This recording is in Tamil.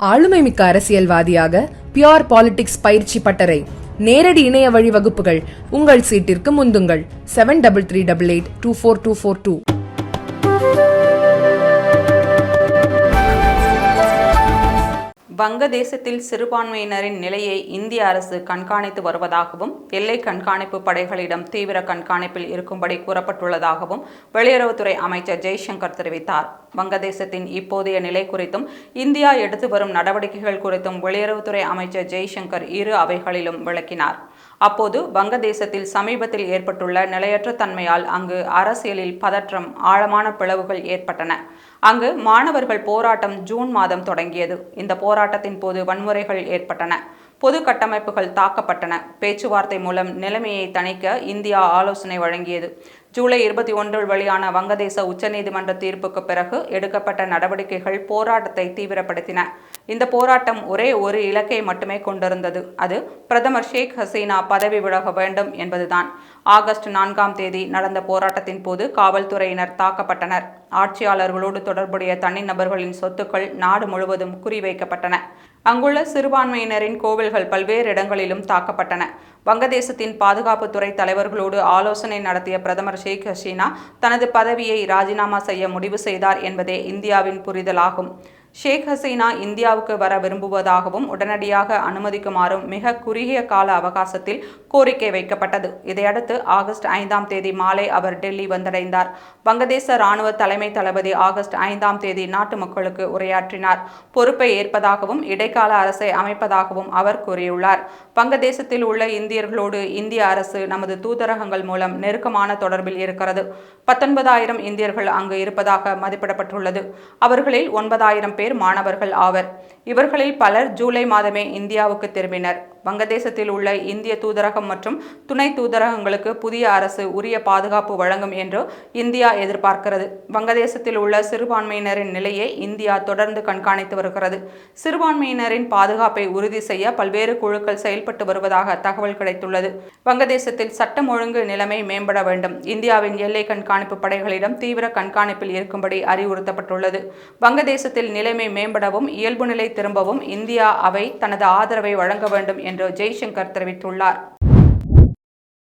ஆளுமைமிக்க அரசியல்வாதியாக பியோர் பாலிடிக்ஸ் பயிற்சி பட்டறை. நேரடி இணைய வழி வகுப்புகள். உங்கள் சீட்டிற்கு முந்துங்கள். Seven double three double eight two four two four two வங்கதேசத்தில் சிறுபான்மையினரின் நிலையை இந்திய அரசு கண்காணித்து வருவதாகவும் எல்லை கண்காணிப்பு படைகளிடம் தீவிர கண்காணிப்பில் இருக்கும்படி கூறப்பட்டுள்ளதாகவும் வெளியுறவுத்துறை அமைச்சர் ஜெய்சங்கர் தெரிவித்தார். வங்கதேசத்தின் இப்போதைய நிலை குறித்தும் இந்தியா எடுத்து வரும் நடவடிக்கைகள் குறித்தும் வெளியுறவுத்துறை அமைச்சர் ஜெய்சங்கர் இரு அவைகளிலும் விளக்கினார். அப்போது வங்கதேசத்தில் சமீபத்தில் ஏற்பட்டுள்ள நிலையற்ற தன்மையால் அங்கு அரசியலில் பதற்றம் ஆழமான பிளவுகள் ஏற்பட்டன. அங்கு மாணவர்கள் போராட்டம் ஜூன் மாதம் தொடங்கியது. இந்த போராட்டத்தின் போது வன்முறைகள் ஏற்பட்டன. பொது கட்டமைப்புகள் தாக்கப்பட்டன. பேச்சுவார்த்தை மூலம் நிலைமையை தணிக்க இந்தியா ஆலோசனை வழங்கியது. ஜூலை இருபத்தி ஒன்றில் வெளியான வங்கதேச உச்சநீதிமன்ற தீர்ப்புக்கு பிறகு எடுக்கப்பட்ட நடவடிக்கைகள் போராட்டத்தை தீவிரப்படுத்தின. இந்த போராட்டம் ஒரே ஒரு இலக்கை மட்டுமே கொண்டிருந்தது. அது பிரதமர் ஷேக் ஹசீனா பதவி விலக வேண்டும் என்பதுதான். ஆகஸ்ட் நான்காம் தேதி நடந்த போராட்டத்தின் போது காவல்துறையினர் தாக்கப்பட்டனர். ஆட்சியாளர்களோடு தொடர்புடைய தனிநபர்களின் சொத்துக்கள் நாடு முழுவதும் குறிவைக்கப்பட்டன. அங்குள்ள சிறுபான்மையினரின் கோவில்கள் பல்வேறு இடங்களிலும் தாக்கப்பட்டன. வங்கதேசத்தின் பாதுகாப்புத்துறை தலைவர்களோடு ஆலோசனை நடத்திய பிரதமர் ஷேக் ஹசீனா தனது பதவியை ராஜினாமா செய்ய முடிவு செய்தார் என்பதே இந்தியாவின் புரிதலாகும். ஷேக் ஹசீனா இந்தியாவுக்கு வர விரும்புவதாகவும் உடனடியாக அனுமதிக்குமாறும் மிக குறுகிய கால அவகாசத்தில் கோரிக்கை வைக்கப்பட்டது. இதையடுத்து ஆகஸ்ட் ஐந்தாம் தேதி மாலை அவர் டெல்லி வந்தடைந்தார். வங்கதேச ராணுவ தலைமை தளபதி ஆகஸ்ட் ஐந்தாம் தேதி நாட்டு மக்களுக்கு உரையாற்றினார். பொறுப்பை ஏற்பதாகவும் இடைக்கால அரசை அமைப்பதாகவும் அவர் கூறியுள்ளார். வங்கதேசத்தில் உள்ள இந்தியர்களோடு இந்திய அரசு நமது தூதரகங்கள் மூலம் நெருக்கமான தொடர்பில் இருக்கிறது. பத்தொன்பதாயிரம் இந்தியர்கள் அங்கு இருப்பதாக மதிப்பிடப்பட்டுள்ளது. அவர்களில் ஒன்பதாயிரம் பேர் மாணவர்கள் ஆவர். இவர்களில் பலர் ஜூலை மாதமே இந்தியாவுக்கு திரும்பினர். வங்கதேசத்தில் உள்ள இந்திய தூதரகம் மற்றும் துணை தூதரகங்களுக்கு புதிய அரசு உரிய பாதுகாப்பு வழங்கும் என்று இந்தியா எதிர்பார்க்கிறது. வங்கதேசத்தில் உள்ள சிறுபான்மையினரின் நிலையை இந்தியா தொடர்ந்து கண்காணித்து வருகிறது. சிறுபான்மையினரின் பாதுகாப்பை உறுதி செய்ய பல்வேறு குழுக்கள் செயல்பட்டு வருவதாக தகவல் கிடைத்துள்ளது. வங்கதேசத்தில் சட்டம் ஒழுங்கு நிலைமை மேம்பட வேண்டும். இந்தியாவின் எல்லை கண்காணிப்பு படைகளிடம் தீவிர கண்காணிப்பில் இருக்கும்படி அறிவுறுத்தப்பட்டுள்ளது. வங்கதேசத்தில் நிலைமை மேம்படவும் இயல்பு நிலை திரும்பவும் இந்தியா அவை தனது ஆதரவை வழங்க வேண்டும் என்று ஜெய்சங்கர் தெரிவித்துள்ளார்.